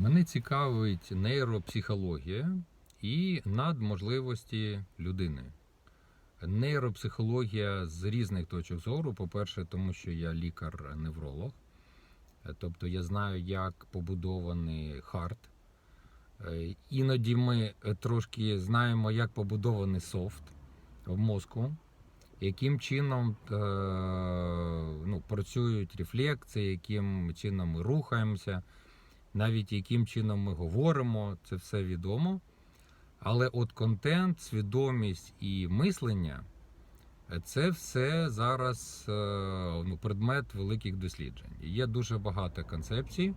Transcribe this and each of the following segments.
Мене цікавить нейропсихологія і надможливості людини. Нейропсихологія з різних точок зору. По-перше, тому що я лікар-невролог, тобто я знаю, як побудований хард. Е, Іноді ми е, трошки знаємо, як побудований софт в мозку, яким чином е, ну, працюють рефлекси, яким чином ми рухаємося, навіть яким чином ми говоримо, це все відомо. Але от контент, свідомість і мислення це все зараз е, ну, предмет великих досліджень. Є дуже багато концепцій,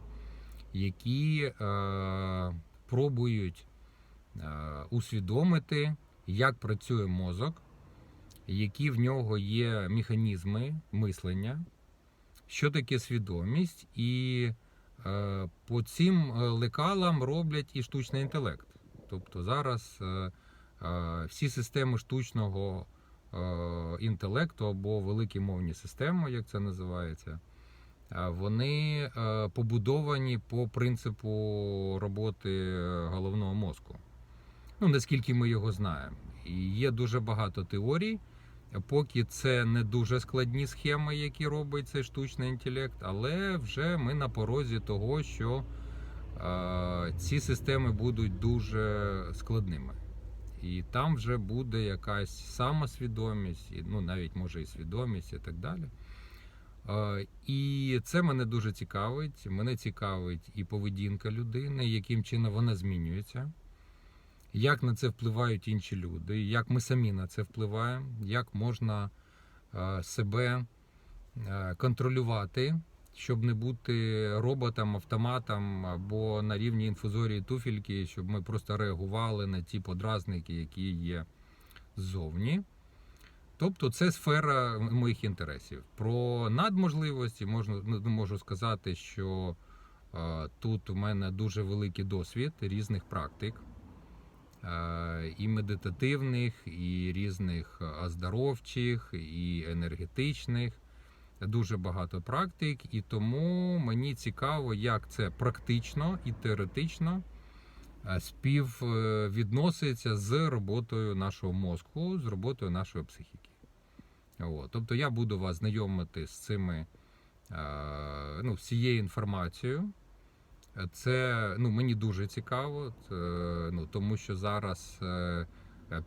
які е, пробують е, усвідомити, як працює мозок, які в нього є механізми мислення, що таке свідомість, і по цим е, лекалам роблять і штучний інтелект. Тобто зараз е, е, всі системи штучного е, інтелекту або великі мовні системи, як це називається, е, вони е, побудовані по принципу роботи е, головного мозку. Ну, наскільки ми його знаємо. І є дуже багато теорій. Поки це не дуже складні схеми, які робить цей штучний інтелект, але вже ми на порозі того, що е, ці системи будуть дуже складними. І там вже буде якась самосвідомість, і, ну навіть може і свідомість, і так далі. Е, І це мене дуже цікавить. Мене цікавить і поведінка людини, яким чином вона змінюється, як на це впливають інші люди, як ми самі на це впливаємо, як можна е, себе е, контролювати, щоб не бути роботом, автоматом або на рівні інфузорії туфельки, щоб ми просто реагували на ті подразники, які є ззовні. Тобто це сфера моїх інтересів. Про надможливості можна ну, можу сказати, що е, тут у мене дуже великий досвід різних практик, і медитативних, і різних оздоровчих, і енергетичних. Дуже багато практик, і тому мені цікаво, як це практично і теоретично е, співвідноситься з роботою нашого мозку, з роботою нашої психіки. От. Тобто я буду вас знайомити з цими е, ну, всією інформацією. Це ну, мені дуже цікаво, ну, тому що зараз е,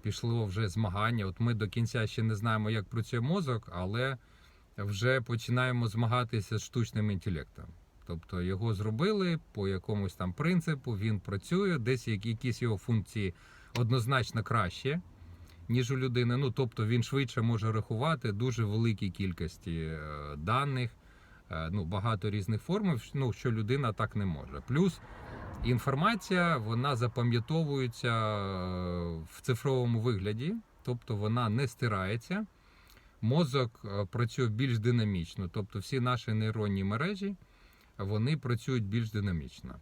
пішло вже змагання. От ми до кінця ще не знаємо, як працює мозок, але вже починаємо змагатися з штучним інтелектом. Тобто його зробили по якомусь там принципу, він працює, десь якісь його функції однозначно краще, ніж у людини. Ну, тобто він швидше може рахувати дуже великій кількості е, даних, е, ну, багато різних форм, ну, що людина так не може. Плюс інформація вона запам'ятовується е, в цифровому вигляді, тобто вона не стирається. Мозок е, працює більш динамічно, тобто всі наші нейронні мережі вони працюють більш динамічно.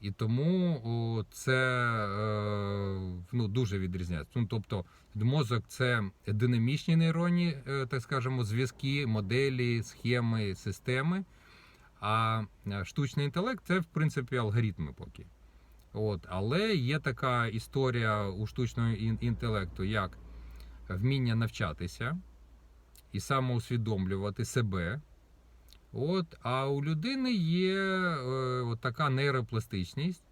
І тому це е, ну, дуже відрізняється. Ну, тобто мозок це динамічні нейронні, е, так скажемо, зв'язки, моделі, схеми, системи. А е, штучний інтелект це, в принципі, алгоритми поки. От. Але є така історія у штучного інтелекту, як вміння навчатися і самоусвідомлювати себе. От, а у людини є е, от така нейропластичність,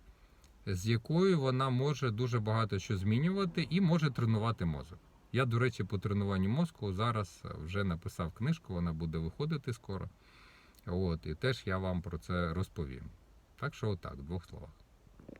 з якою вона може дуже багато що змінювати і може тренувати мозок. Я, до речі, по тренуванню мозку зараз вже написав книжку, вона буде виходити скоро. От, і теж я вам про це розповім. Так що, отак, в двох словах.